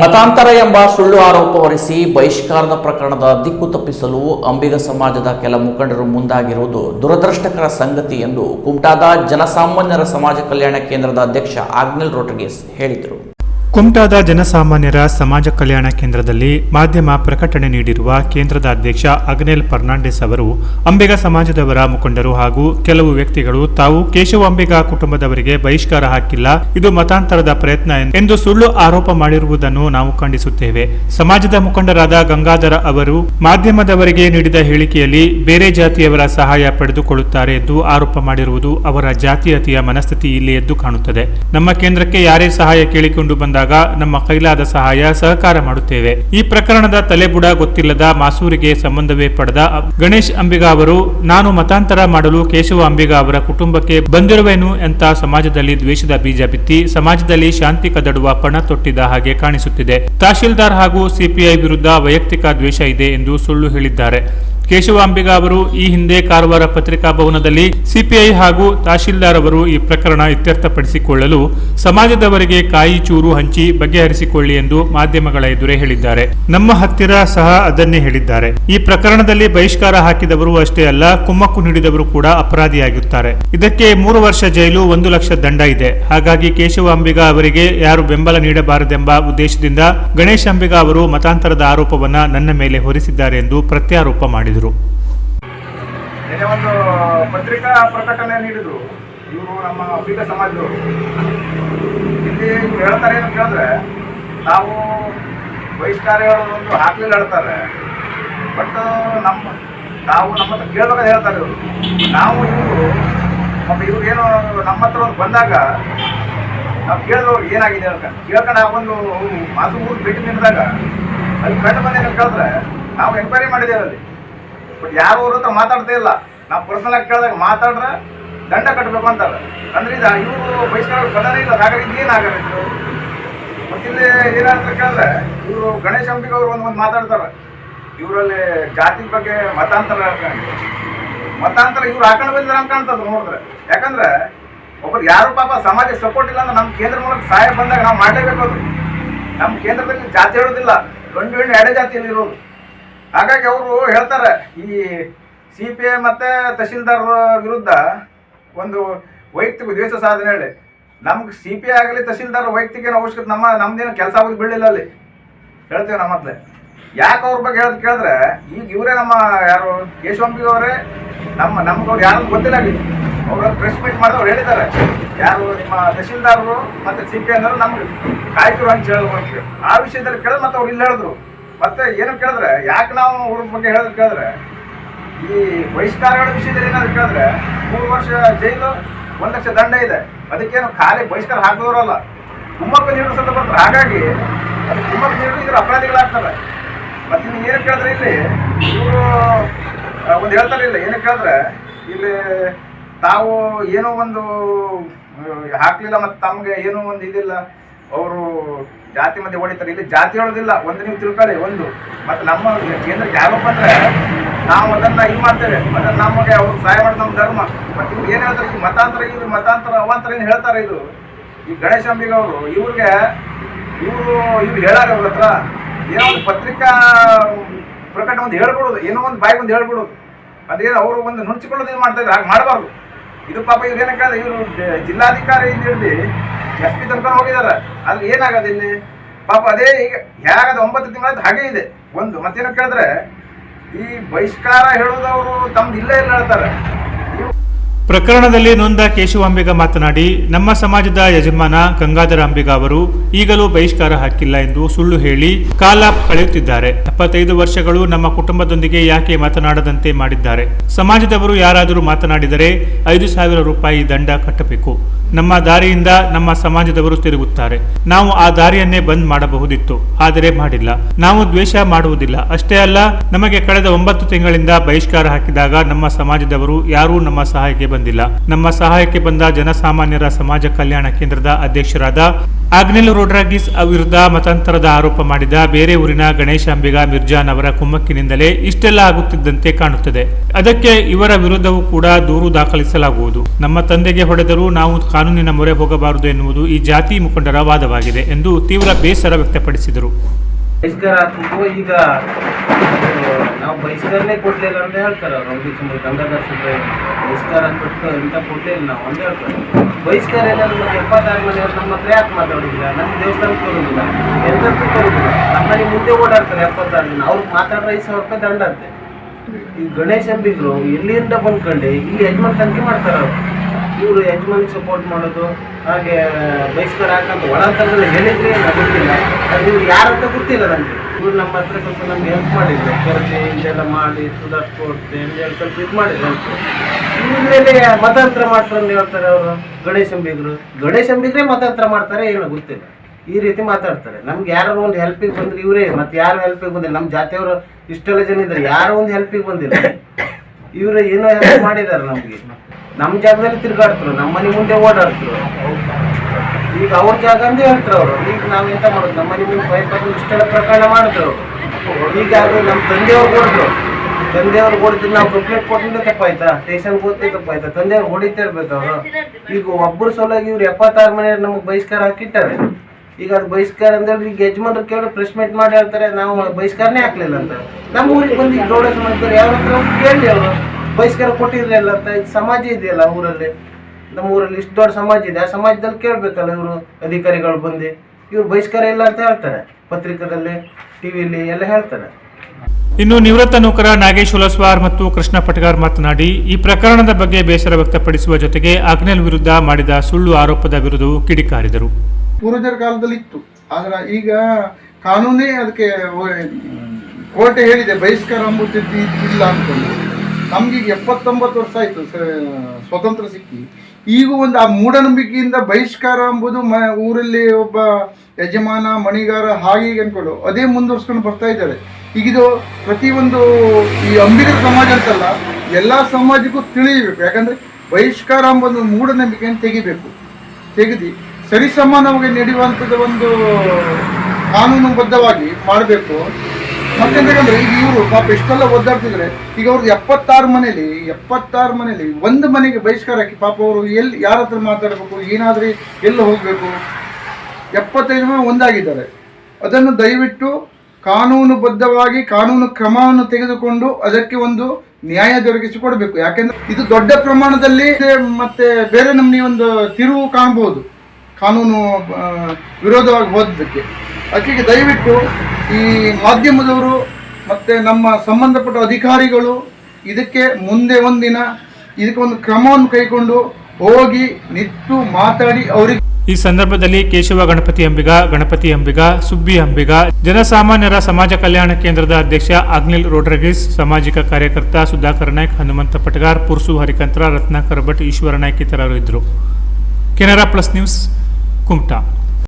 ಮತಾಂತರ ಎಂಬ ಸುಳ್ಳು ಆರೋಪ ಹೊರಿಸಿ ಬಹಿಷ್ಕಾರದ ಪ್ರಕರಣದ ದಿಕ್ಕು ತಪ್ಪಿಸಲು ಅಂಬಿಗ ಸಮಾಜದ ಕೆಲ ಮುಖಂಡರು ಮುಂದಾಗಿರುವುದು ದುರದೃಷ್ಟಕರ ಸಂಗತಿ ಎಂದು ಕುಮಟಾದ ಜನಸಾಮಾನ್ಯರ ಸಮಾಜ ಕಲ್ಯಾಣ ಕೇಂದ್ರದ ಅಧ್ಯಕ್ಷ ಆಗ್ನೆಲ್ ರೋಟ್ರಿಗೇಸ್ ಹೇಳಿದರು. ಕುಮಟಾದ ಜನಸಾಮಾನ್ಯರ ಸಮಾಜ ಕಲ್ಯಾಣ ಕೇಂದ್ರದಲ್ಲಿ ಮಾಧ್ಯಮ ಪ್ರಕಟಣೆ ನೀಡಿರುವ ಕೇಂದ್ರದ ಅಧ್ಯಕ್ಷ ಅಗ್ನೇಲ್ ಫರ್ನಾಂಡಿಸ್ ಅವರು ಅಂಬೇಗ ಸಮಾಜದವರ ಮುಖಂಡರು ಹಾಗೂ ಕೆಲವು ವ್ಯಕ್ತಿಗಳು ತಾವು ಕೇಶವ ಅಂಬಿಗ ಕುಟುಂಬದವರಿಗೆ ಬಹಿಷ್ಕಾರ ಹಾಕಿಲ್ಲ, ಇದು ಮತಾಂತರದ ಪ್ರಯತ್ನ ಎಂದು ಸುಳ್ಳು ಆರೋಪ ಮಾಡಿರುವುದನ್ನು ನಾವು ಖಂಡಿಸುತ್ತೇವೆ. ಸಮಾಜದ ಮುಖಂಡರಾದ ಗಂಗಾಧರ ಅವರು ಮಾಧ್ಯಮದವರಿಗೆ ನೀಡಿದ ಹೇಳಿಕೆಯಲ್ಲಿ ಬೇರೆ ಜಾತಿಯವರ ಸಹಾಯ ಪಡೆದುಕೊಳ್ಳುತ್ತಾರೆ ಎಂದು ಆರೋಪ ಮಾಡಿರುವುದು ಅವರ ಜಾತೀಯತೆಯ ಮನಸ್ಥಿತಿ ಇಲ್ಲಿ ಎದ್ದು ಕಾಣುತ್ತದೆ. ನಮ್ಮ ಕೇಂದ್ರಕ್ಕೆ ಯಾರೇ ಸಹಾಯ ಕೇಳಿಕೊಂಡು ಬಂದಾಗ ನಮ್ಮ ಕೈಲಾದ ಸಹಾಯ ಸಹಕಾರ ಮಾಡುತ್ತೇವೆ. ಈ ಪ್ರಕರಣದ ತಲೆಬುಡ ಗೊತ್ತಿಲ್ಲದ ಮಾಸೂರಿಗೆ ಸಂಬಂಧವೇ ಪಡೆದ ಗಣೇಶ್ ಅಂಬಿಗ ಅವರು, ನಾನು ಮತಾಂತರ ಮಾಡಲು ಕೇಶವ ಅಂಬಿಗ ಅವರ ಕುಟುಂಬಕ್ಕೆ ಬಂದಿರುವೆನು ಅಂತ ಸಮಾಜದಲ್ಲಿ ದ್ವೇಷದ ಬೀಜ ಬಿತ್ತಿ, ಸಮಾಜದಲ್ಲಿ ಶಾಂತಿ ಕದಡುವ ಪಣ ತೊಟ್ಟಿದ ಹಾಗೆ ಕಾಣಿಸುತ್ತಿದೆ. ತಹಶೀಲ್ದಾರ್ ಹಾಗೂ ಸಿಪಿಐ ವಿರುದ್ಧ ವೈಯಕ್ತಿಕ ದ್ವೇಷ ಇದೆ ಎಂದು ಸುಳ್ಳು ಹೇಳಿದ್ದಾರೆ. ಕೇಶವ ಅಂಬಿಗ ಅವರು ಈ ಹಿಂದೆ ಕಾರವಾರ ಪತ್ರಿಕಾ ಭವನದಲ್ಲಿ ಸಿಪಿಐ ಹಾಗೂ ತಹಶೀಲ್ದಾರ್ ಅವರು ಈ ಪ್ರಕರಣ ಇತ್ಯರ್ಥಪಡಿಸಿಕೊಳ್ಳಲು ಸಮಾಜದವರಿಗೆ ಕಾಯಿ ಚೂರು ಹಂಚಿ ಬಗೆಹರಿಸಿಕೊಳ್ಳಿ ಎಂದು ಮಾಧ್ಯಮಗಳ ಎದುರೇ ಹೇಳಿದ್ದಾರೆ. ನಮ್ಮ ಹತ್ತಿರ ಸಹ ಅದನ್ನೇ ಹೇಳಿದ್ದಾರೆ. ಈ ಪ್ರಕರಣದಲ್ಲಿ ಬಹಿಷ್ಕಾರ ಹಾಕಿದವರು ಅಷ್ಟೇ ಅಲ್ಲ, ಕುಮ್ಮಕ್ಕು ನೀಡಿದವರು ಕೂಡ ಅಪರಾಧಿಯಾಗುತ್ತಾರೆ ಇದಕ್ಕೆ ಮೂರು ವರ್ಷ ಜೈಲು, ಒಂದು ಲಕ್ಷ ದಂಡ ಇದೆ. ಹಾಗಾಗಿ ಕೇಶವ ಅಂಬಿಗ ಅವರಿಗೆ ಯಾರು ಬೆಂಬಲ ನೀಡಬಾರದೆಂಬ ಉದ್ದೇಶದಿಂದ ಗಣೇಶ್ ಅಂಬಿಗ ಅವರು ಮತಾಂತರದ ಆರೋಪವನ್ನ ನನ್ನ ಮೇಲೆ ಹೊರಿಸಿದ್ದಾರೆ ಎಂದು ಪ್ರತ್ಯಾರೋಪ ಮಾಡಿದರು. ನಿನ್ನೆ ಒಂದು ಪತ್ರಿಕಾ ಪ್ರಕಟಣೆ ನೀಡಿದ್ರು. ಇವರು ನಮ್ಮ ಅಭಿಗ ಸಮಾಜದವರು. ಇಲ್ಲಿ ಹೇಳ್ತಾರೆ ಏನು ಕೇಳಿದ್ರೆ ನಾವು ಬಹಿಷ್ಕಾರ ಹೇಳೋದೊಂದು ಹಾಕ್ಲಿಲ್ಲ ಹೇಳ್ತಾರೆ. ಬಟ್ ನಮ್ಮ, ನಾವು ನಮ್ಮ ಹತ್ರ ಕೇಳ್ಬೇಕಾದ್ರೆ ಹೇಳ್ತಾರೆ ಇವರು. ನಾವು ಇವರು ಇವ್ರು ಏನು ನಮ್ಮ ಹತ್ರ ಒಂದು ಬಂದಾಗ, ನಾವು ಕೇಳಿದ್ರು, ಏನಾಗಿದೆ ಹೇಳ್ಕೊಂಡು ಕೇಳ್ಕೊಂಡು ಆ ಒಂದು ಮಾತು ಊರು ಭೇಟಿ ಅಲ್ಲಿ ಕಂಡು ಬಂದೇನು ಕೇಳಿದ್ರೆ ನಾವು ಎಂಕ್ವೈರಿ ಮಾಡಿದ್ದೇವೆ ಅಲ್ಲಿ. ಬಟ್ ಯಾರು ಅವ್ರ ಹತ್ರ ಮಾತಾಡ್ತಾ ಇಲ್ಲ. ನಾವು ಪರ್ಸನಲ್ ಆಗಿ ಕೇಳಿದಾಗ ಮಾತಾಡ್ರೆ ದಂಡ ಕಟ್ಟಬೇಕು ಅಂತಾರೆ. ಅಂದ್ರೆ ಇದು ಇವರು ಬಹಿಷ್ಕಾರ ಪದನೇ ಇಲ್ಲ ನಾಗರಿಕ ಏನು ಆಗಬೇಕು ಮತ್ತಿಲ್ಲಿ ಏನಂತ ಕೇಳಿದ್ರೆ ಇವರು ಗಣೇಶ್ ಅಂಬಿಗ ಅವರು ಒಂದು ಒಂದು ಮಾತಾಡ್ತಾರೆ. ಇವರಲ್ಲಿ ಜಾತಿ ಬಗ್ಗೆ ಮತಾಂತರ ಮತಾಂತರ ಇವ್ರು ಹಾಕೊಂಡು ಬಂದಿರ ಅಂತ ಕಾಣ್ತದೆ ನೋಡಿದ್ರೆ. ಯಾಕಂದ್ರೆ ಒಬ್ರು ಯಾರು ಪಾಪ ಸಮಾಜಕ್ಕೆ ಸಪೋರ್ಟ್ ಇಲ್ಲ ಅಂದ್ರೆ ನಮ್ಮ ಕೇಂದ್ರ ಮೂಲಕ ಸಹಾಯ ಬಂದಾಗ ನಾವು ಮಾಡಲೇಬೇಕು ಅದು. ನಮ್ಮ ಕೇಂದ್ರದಲ್ಲಿ ಜಾತಿ ಹೇಳೋದಿಲ್ಲ. ಗಂಡು ಹೆಣ್ಣು ಎಡೆ ಜಾತಿಯಲ್ಲಿ ಇರೋದು. ಹಾಗಾಗಿ ಅವರು ಹೇಳ್ತಾರೆ, ಈ ಸಿ ಪಿ ಐ ಮತ್ತು ತಹಶೀಲ್ದಾರ್ ವಿರುದ್ಧ ಒಂದು ವೈಯಕ್ತಿಕ ದ್ವೇಷ ಸಾಧನೆ ಹೇಳಿ. ನಮ್ಗೆ ಸಿ ಪಿ ಐ ಆಗಲಿ, ತಹಶೀಲ್ದಾರ್ ವೈಯಕ್ತಿಕ ಏನು ಅವಶ್ಯಕತೆ ನಮ್ಮ, ನಮ್ದೇನು ಕೆಲಸ ಆಗೋದು ಬೀಳಿಲ್ಲ ಅಲ್ಲಿ. ಹೇಳ್ತೇವೆ ನಮ್ಮ ಮೊದಲೇ ಯಾಕೆ ಅವ್ರ ಬಗ್ಗೆ ಹೇಳೋದು ಕೇಳಿದ್ರೆ, ಈಗ ಇವರೇ ನಮ್ಮ ಯಾರು ಯಶವಂಬಿಗೆ ಅವರೇ, ನಮ್ಮ ನಮ್ಗೆ ಅವ್ರು ಯಾರು ಗೊತ್ತಿಲ್ಲ ಅವ್ರ ಪ್ರೆಸ್ ಮೀಟ್ ಮಾಡಿದವ್ರು ಹೇಳಿದ್ದಾರೆ. ಯಾರು ನಿಮ್ಮ ತಹಶೀಲ್ದಾರರು ಮತ್ತು ಸಿ ಪಿ ಐನವರು ನಮ್ಗೆ ಕಾಯ್ತಿರು ಅಂತ ಹೇಳಿ. ಆ ವಿಷಯದಲ್ಲಿ ಕೇಳಿದ್ರೆ ಮತ್ತೆ ಅವ್ರು ಇಲ್ಲಿ ಹೇಳಿದ್ರು. ಮತ್ತೆ ಏನು ಕೇಳಿದ್ರೆ, ಯಾಕೆ ನಾವು ಅವ್ರ ಬಗ್ಗೆ ಹೇಳೋದು ಕೇಳಿದ್ರೆ, ಈ ಬಹಿಷ್ಕಾರಗಳ ವಿಷಯದಲ್ಲಿ ಏನಾದ್ರು ಕೇಳಿದ್ರೆ, ಮೂರು ವರ್ಷ ಜೈಲು, ಒಂದು ಲಕ್ಷ ದಂಡ ಇದೆ. ಅದಕ್ಕೇನು ಖಾಲಿ ಬಹಿಷ್ಕಾರ ಹಾಕಿದವರಲ್ಲ ಕುಮ್ಮಕ್ಕ ನೀರು ಸತ ಬರ್ತಾರೆ. ಹಾಗಾಗಿ ಅದು ಕುಮ್ಮಕ್ಕ ನೀರು ಇದ್ರ ಅಪರಾಧಿಗಳಾಗ್ತಾರೆ ಮತ್ತೆ ನೀವು ಏನು ಕೇಳಿದ್ರೆ ಇಲ್ಲಿ, ಇವರು ಒಂದು ಹೇಳ್ತಾರೆ ಇಲ್ಲ, ಏನು ಕೇಳಿದ್ರೆ, ಇಲ್ಲಿ ತಾವು ಏನೋ ಒಂದು ಹಾಕ್ಲಿಲ್ಲ ಮತ್ತೆ ತಮಗೆ ಏನೋ ಒಂದು ಇದಿಲ್ಲ. ಅವರು ಜಾತಿ ಮಧ್ಯೆ ಹೊಡಿತಾರೆ ಇಲ್ಲಿ ಜಾತಿ ಹೇಳೋದಿಲ್ಲ. ಒಂದು ನೀವು ತಿಳ್ಕೊಳ್ಳಿ, ಒಂದು. ಮತ್ತೆ ನಮ್ಮ ಕೇಂದ್ರಕ್ಕೆ ಯಾರಪ್ಪ ಅಂದ್ರೆ ನಾವು ಅದನ್ನ ಇದು ಮಾಡ್ತೇವೆ. ಮತ್ತೆ ನಮಗೆ ಅವ್ರು ಸಹಾಯ ಮಾಡೋದು ನಮ್ಮ ಧರ್ಮ. ಮತ್ತೆ ಇವ್ರು ಏನು ಹೇಳ್ತಾರೆ? ಈ ಮತಾಂತರ ಇವ್ರು ಮತಾಂತರ, ಅವಾಂತರ ಏನು ಹೇಳ್ತಾರೆ ಇದು? ಈ ಗಣೇಶ ಅಂಬಿಗ ಅವರು ಇವ್ರಿಗೆ ಇವರು, ಇವ್ರು ಹೇಳಾರ ಅವ್ರ ಹತ್ರ. ಏನೋ ಒಂದು ಪತ್ರಿಕಾ ಪ್ರಕಟ ಒಂದು ಹೇಳ್ಬಿಡೋದು. ಏನೋ ಒಂದು ಬಾಯಿ ಒಂದು ಹೇಳ್ಬಿಡೋದು. ಅದೇನು ಅವರು ಒಂದು ನುಣಚಿಕೊಳ್ಳೋದು ಏನು ಮಾಡ್ತಾ ಹಾಗೆ ಮಾಡಬಾರ್ದು. ಇದು ಪಾಪ ಇವ್ರು ಏನಕ್ಕೆ ಇವರು ಜಿಲ್ಲಾಧಿಕಾರಿ ಹಿಡಿದು ಎಸ್ ಪಿ ತನಕ ಹೋಗಿದ್ದಾರೆ. ಅಲ್ಲಿ ಏನಾಗದ ಇಲ್ಲಿ ಪಾಪ ಅದೇ ಈಗ ಹೇಗಾದ ಒಂಬತ್ತು ತಿಂಗಳಾಯ್ತು ಹಾಗೆ ಇದೆ. ಒಂದು, ಮತ್ತೇನು ಕೇಳಿದ್ರೆ ಈ ಬಹಿಷ್ಕಾರ ಹೇಳೋದವರು ತಮ್ದು ಇಲ್ಲೇ ಇಲ್ಲ ಹೇಳ್ತಾರೆ ಪ್ರಕರಣದಲ್ಲಿ ನೊಂದ ಕೇಶವ ಅಂಬಿಗ ಮಾತನಾಡಿ, ನಮ್ಮ ಸಮಾಜದ ಯಜಮಾನ ಗಂಗಾಧರ ಅಂಬಿಗ ಅವರು ಈಗಲೂ ಬಹಿಷ್ಕಾರ ಹಾಕಿಲ್ಲ ಎಂದು ಸುಳ್ಳು ಹೇಳಿ ಕಾಲ ಕಳೆಯುತ್ತಿದ್ದಾರೆ. ಎಪ್ಪತ್ತೈದು ವರ್ಷಗಳು ನಮ್ಮ ಕುಟುಂಬದೊಂದಿಗೆ ಯಾಕೆ ಮಾತನಾಡದಂತೆ ಮಾಡಿದ್ದಾರೆ. ಸಮಾಜದವರು ಯಾರಾದರೂ ಮಾತನಾಡಿದರೆ ಐದು ಸಾವಿರ ರೂಪಾಯಿ ದಂಡ ಕಟ್ಟಬೇಕು. ನಮ್ಮ ದಾರಿಯಿಂದ ನಮ್ಮ ಸಮಾಜದವರು ತಿರುಗುತ್ತಾರೆ. ನಾವು ಆ ದಾರಿಯನ್ನೇ ಬಂದ್ ಮಾಡಬಹುದಿತ್ತು. ಆದರೆ ಮಾಡಿಲ್ಲ. ನಾವು ದ್ವೇಷ ಮಾಡುವುದಿಲ್ಲ. ಅಷ್ಟೇ ಅಲ್ಲ, ನಮಗೆ ಕಳೆದ ಒಂಬತ್ತು ತಿಂಗಳಿಂದ ಬಹಿಷ್ಕಾರ ಹಾಕಿದಾಗ ನಮ್ಮ ಸಮಾಜದವರು ಯಾರೂ ನಮ್ಮ ಸಹಾಯಕ್ಕೆ ಬಂದಿಲ್ಲ. ನಮ್ಮ ಸಹಾಯಕ್ಕೆ ಬಂದ ಜನಸಾಮಾನ್ಯರ ಸಮಾಜ ಕಲ್ಯಾಣ ಕೇಂದ್ರದ ಅಧ್ಯಕ್ಷರಾದ ಆಗ್ನೆಲ್ ರೋಡ್ರಾಗಿಸ್ ವಿರುದ್ಧ ಮತಾಂತರದ ಆರೋಪ ಮಾಡಿದ ಬೇರೆ ಊರಿನ ಗಣೇಶ ಅಂಬಿಗ ಮಿರ್ಜಾನ್ ಅವರ ಕುಮ್ಮಕ್ಕಿನಿಂದಲೇ ಇಷ್ಟೆಲ್ಲ ಆಗುತ್ತಿದ್ದಂತೆ ಕಾಣುತ್ತದೆ. ಅದಕ್ಕೆ ಇವರ ವಿರುದ್ಧವೂ ಕೂಡ ದೂರು ದಾಖಲಿಸಲಾಗುವುದು. ನಮ್ಮ ತಂದೆಗೆ ಹೊಡೆದರೂ ನಾವು ಕಾನೂನಿನ ಮೊರೆ ಹೋಗಬಾರದು ಎನ್ನುವುದು ಈ ಜಾತಿ ಮುಖಂಡರ ವಾದವಾಗಿದೆ ಎಂದು ತೀವ್ರ ಬೇಸರ ವ್ಯಕ್ತಪಡಿಸಿದರು. ಬಹಿಷ್ಕಾರ ಹಾಕ್ಬಿಟ್ಟು ಈಗ ನಾವು ಬಹಿಷ್ಕಾರನೇ ಕೊಡ್ಲಿಲ್ಲ ಅಂತ ಹೇಳ್ತಾರೆ ಅವ್ರು. ರೌಡಿ ಸುಮ್ಮನೆ ಗಂಗಾಧರ್ ಬಹಿಷ್ಕಾರ ಕೊಟ್ಟು ಇಂಥ ಕೊಡ್ಲಿಲ್ಲ ನಾವು ಅಂತ ಹೇಳ್ತಾರೆ. ಬಹಿಷ್ಕಾರ ಎಲ್ಲ ನಮ್ಮ ಎಪ್ಪತ್ತಾರು ನಮ್ಮ ಹತ್ರ ಯಾಕೆ ಮಾತಾಡೋದಿಲ್ಲ? ನಮ್ಮ ದೇವಸ್ಥಾನಕ್ಕೆ ಬರೋದಿಲ್ಲ ಎಲ್ಲರಿಗೂ ಬರೋದಿಲ್ಲ ನಮ್ಮ ಮನೆ ಮುಂದೆ ಓಡಾಡ್ತಾರೆ ಎಪ್ಪತ್ತಾರು ಜನ ಅವ್ರಿಗೆ ಮಾತಾಡ್ರೆ ಐದು ಸಾವಿರ ರೂಪಾಯಿ ದಂಡ ಅಂತೆ. ಈ ಗಣೇಶ ಅಂಬಿದ್ರು ಎಲ್ಲಿಂದ ಬಂದ್ಕೊಂಡೆ? ಇಲ್ಲಿ ಯಜಮಾನ್ ತನಿಖೆ ಮಾಡ್ತಾರೆ ಅವರು ಇವರು ಯಜಮಾನಿಗೆ ಸಪೋರ್ಟ್ ಮಾಡೋದು, ಹಾಗೆ ಬಹಿಷ್ಕಾರ ಹಾಕಂತ ಒಳಂತಂದ್ರೆ ಹೇಳಿದ್ರೆ ಏನೋ ಗೊತ್ತಿಲ್ಲ ಅದು ಇವ್ರು ಯಾರಂತ ಗೊತ್ತಿಲ್ಲ ನನಗೆ ಇವ್ರು ನಮ್ಮ ಹತ್ರ ಸ್ವಲ್ಪ ನಮ್ಗೆ ಹೆಲ್ಪ್ ಮಾಡಿದ್ರು. ಕೊರತೆ ಇದೆಲ್ಲ ಮಾಡಿ ಸುಧಾರಿಸ್ಕೊಡ್ತೆ ಅಂತ ಹೇಳಿ ಸ್ವಲ್ಪ ಇದು ಮಾಡಿದ್ರು ಇವ್ರೇ ಮತಾಂತರ ಮಾಡ್ತಾರೆ ಅಂತ ಹೇಳ್ತಾರೆ ಅವರು. ಗಣೇಶ ಅಂಬಿಗರು ಗಣೇಶ ಅಂಬಿಗ್ರೆ ಮತಾಂತರ ಮಾಡ್ತಾರೆ, ಏನೋ ಗೊತ್ತಿಲ್ಲ. ಈ ರೀತಿ ಮಾತಾಡ್ತಾರೆ. ನಮ್ಗೆ ಯಾರೋ ಒಂದು ಹೆಲ್ಪಿಗೆ ಬಂದ್ರೆ ಇವರೇ ಮತ್ತೆ ಯಾರು ಹೆಲ್ಪಿಗೆ ಬಂದಿಲ್ಲ ನಮ್ಮ ಜಾತಿಯವರು ಇಷ್ಟೆಲ್ಲ ಜನ ಇದ್ದಾರೆ ಯಾರೋ ಒಂದು ಹೆಲ್ಪಿಗೆ ಬಂದಿಲ್ಲ. ಇವರು ಏನೋ ಎಲ್ಲ ಮಾಡಿದ್ದಾರೆ ನಮಗೆ. ನಮ್ಮ ಜಾಗದಲ್ಲಿ ತಿರ್ಗಾಡ್ತರು ನಮ್ಮ ಮನೆ ಮುಂದೆ ಓಡಾಡ್ತರು ಈಗ ಅವ್ರ ಜಾಗ ಅಂತ ಹೇಳ್ತಾರೆ ಅವರು. ಈಗ ನಾವು ಎಂತ ಮಾಡೋದು? ನಮ್ಮ ಮನೆ ಮುಂದೆ ಪೈಪ್ ಅದು ಇಷ್ಟೆಲ್ಲ ಪ್ರಕರಣ ಮಾಡಿದ್ರು ಈಗ ನಮ್ಮ ತಂದೆಯವ್ರು ಕೊಡಿದ್ರು ತಂದೆಯವ್ರು ಹೊಡೆದು ನಾವು ಕಂಪ್ಲೇಂಟ್ ಕೊಟ್ಟಿದ್ದೆ ತಪ್ಪಾಯ್ತಾ? ಸ್ಟೇಷನ್ ಹೋಗ್ತೇ ತಪ್ಪಾಯ್ತಾ? ತಂದೆಯವ್ರು ಹೊಡಿತಾ ಇರ್ಬೇಕು ಅವರು. ಈಗ ಒಬ್ಬರು ಸಲುವಾಗಿ ಇವ್ರು ಎಪ್ಪತ್ತಾರು ಮನೆಯವ್ರು ನಮಗೆ ಬಹಿಷ್ಕಾರ ಹಾಕಿಟ್ಟಾರೆ ಈಗ ಅದು ಬಹಿಷ್ಕಾರ ಅಂದ್ರೆ ಈಗ ಯಜಮಾನ್ರು ಕೇಳಿ ಪ್ರೆಸ್ ಮೀಟ್ ಮಾಡಿ ಹೇಳ್ತಾರೆ, ನಾವು ಬಹಿಷ್ಕಾರನೇ ಹಾಕ್ಲಿಲ್ಲ ಅಂತ. ನಮ್ಮ ಊರಿಗೆ ಬಂದು ಈಗ ಗೌಡ ಸಮಾಜದವ್ರು ಯಾವ ಕೇಳಿ ಅವರು. ಬಹಿಷ್ಕಾರ ಕೊಟ್ಟಿದ್ರಲ್ಲ ಅಂತ, ಇದು ಸಮಾಜ ಇದೆಯಲ್ಲ ಊರಲ್ಲಿ? ನಮ್ಮ ಊರಲ್ಲಿ ಇಷ್ಟು ದೊಡ್ಡ ಸಮಾಜ ಇದೆ, ಆ ಸಮಾಜದಲ್ಲಿ ಕೇಳಬೇಕಲ್ಲ ಇವರು, ಅಧಿಕಾರಿಗಳು ಬಂದು. ಇವ್ರು ಬಹಿಷ್ಕಾರ ಇಲ್ಲ ಅಂತ ಹೇಳ್ತಾರೆ, ಪತ್ರಿಕಾದಲ್ಲಿ ಟಿವಿಯಲ್ಲಿ ಎಲ್ಲ ಹೇಳ್ತಾರೆ. ಇನ್ನು ನಿವೃತ್ತ ನೌಕರ ನಾಗೇಶ್ ಹುಲಸ್ವಾರ್ ಮತ್ತು ಕೃಷ್ಣ ಪಟಗಾರ್ ಮಾತನಾಡಿ, ಈ ಪ್ರಕರಣದ ಬಗ್ಗೆ ಬೇಸರ ವ್ಯಕ್ತಪಡಿಸುವ ಜೊತೆಗೆ ಅಗ್ನೆಲ್ ವಿರುದ್ಧ ಮಾಡಿದ ಸುಳ್ಳು ಆರೋಪದ ವಿರುದ್ಧವೂ ಕಿಡಿಕಾರಿದರು. ಪೂರ್ವಜರ ಕಾಲದಲ್ಲಿ ಇತ್ತು ಆದರೆ ಈಗ ಕಾನೂನೇ ಅದಕ್ಕೆ ಕೋರ್ಟ್ ಹೇಳಿದೆ, ಬಹಿಷ್ಕಾರ ಅಂಬುದು ಇಲ್ಲ ಅಂದ್ಕೊಂಡು. ನಮ್ಗೀಗ ಎಪ್ಪತ್ತೊಂಬತ್ತು ವರ್ಷ ಆಯಿತು ಸ್ವತಂತ್ರ ಸಿಕ್ಕಿ. ಈಗ ಒಂದು ಆ ಮೂಢನಂಬಿಕೆಯಿಂದ ಬಹಿಷ್ಕಾರ ಅಂಬುದು ಮ, ಊರಲ್ಲಿ ಒಬ್ಬ ಯಜಮಾನ, ಮಣಿಗಾರ ಹಾಗೆ ಅನ್ಕೊಂಡು, ಅದೇ ಮುಂದುವರ್ಸ್ಕೊಂಡು ಬರ್ತಾ ಇದ್ದಾರೆ. ಈಗಿದು ಪ್ರತಿಯೊಂದು ಈ ಅಂಬಿಗರ ಸಮಾಜ ಅಂತಲ್ಲ, ಎಲ್ಲ ಸಮಾಜಕ್ಕೂ ತಿಳಿಯಬೇಕು. ಯಾಕಂದರೆ ಬಹಿಷ್ಕಾರ ಎಂಬುದು ಮೂಢನಂಬಿಕೆಯನ್ನು ತೆಗಿಬೇಕು. ತೆಗೆದು ಸರಿಸಮಾನವಾಗಿ ನಡೆಯುವಂಥದ್ದು ಒಂದು ಕಾನೂನುಬದ್ಧವಾಗಿ ಮಾಡಬೇಕು. ಮತ್ತೆಂತಂದ್ರೆ ಈಗ ಇವರು ಪಾಪ ಎಷ್ಟೆಲ್ಲ ಒದ್ದಾಡ್ತಿದ್ರೆ, ಈಗ ಅವ್ರದ್ದು ಎಪ್ಪತ್ತಾರು ಮನೇಲಿ ಎಪ್ಪತ್ತಾರು ಮನೇಲಿ ಒಂದು ಮನೆಗೆ ಬಹಿಷ್ಕಾರ ಹಾಕಿ ಪಾಪ ಅವರು ಎಲ್ಲಿ, ಯಾರ ಹತ್ರ ಮಾತಾಡಬೇಕು, ಏನಾದ್ರೂ ಎಲ್ಲಿ ಹೋಗಬೇಕು? ಎಪ್ಪತ್ತೈದು ಜನ ಒಂದಾಗಿದ್ದಾರೆ. ಅದನ್ನು ದಯವಿಟ್ಟು ಕಾನೂನುಬದ್ಧವಾಗಿ, ಕಾನೂನು ಕ್ರಮವನ್ನು ತೆಗೆದುಕೊಂಡು ಅದಕ್ಕೆ ಒಂದು ನ್ಯಾಯ ದೊರಕಿಸಿಕೊಡಬೇಕು. ಯಾಕೆಂದ್ರೆ ಇದು ದೊಡ್ಡ ಪ್ರಮಾಣದಲ್ಲಿ ಮತ್ತೆ ಬೇರೆ ನಮ್ಮ ಒಂದು ತಿರುವು ಕಾಣಬಹುದು ಕಾನೂನು ವಿರೋಧವಾಗಿ ಹೋದಕ್ಕೆ ಅದಕ್ಕೆ ದಯವಿಟ್ಟು ಈ ಮಾಧ್ಯಮದವರು ಮತ್ತೆ ನಮ್ಮ ಸಂಬಂಧಪಟ್ಟ ಅಧಿಕಾರಿಗಳು ಇದಕ್ಕೆ ಮುಂದೆ ಒಂದಿನ ಇದಕ್ಕೆ ಒಂದು ಕ್ರಮವನ್ನು ಕೈಗೊಂಡು ಹೋಗಿ ನಿಂತು ಮಾತಾಡಿ ಅವರಿಗೆ ಈ ಸಂದರ್ಭದಲ್ಲಿ ಕೇಶವ ಗಣಪತಿ ಅಂಬಿಗ ಗಣಪತಿ ಅಂಬಿಗ, ಸುಬ್ಬಿ ಅಂಬಿಗ, ಜನಸಾಮಾನ್ಯರ ಸಮಾಜ ಕಲ್ಯಾಣ ಕೇಂದ್ರದ ಅಧ್ಯಕ್ಷ ಅಗ್ನಿಲ್ ರೋಡ್ರಗಿಸ್, ಸಾಮಾಜಿಕ ಕಾರ್ಯಕರ್ತ ಸುಧಾಕರ್ ನಾಯ್ಕ್, ಹನುಮಂತ ಪಟಗಾರ್, ಪುರ್ಸು ಹರಿಕಂತ್ರ, ರತ್ನಾಕರ್ ಭಟ್, ಈಶ್ವರ ನಾಯ್ಕ್ ಇತರರು ಇದ್ದರು. Canara plus news. como está.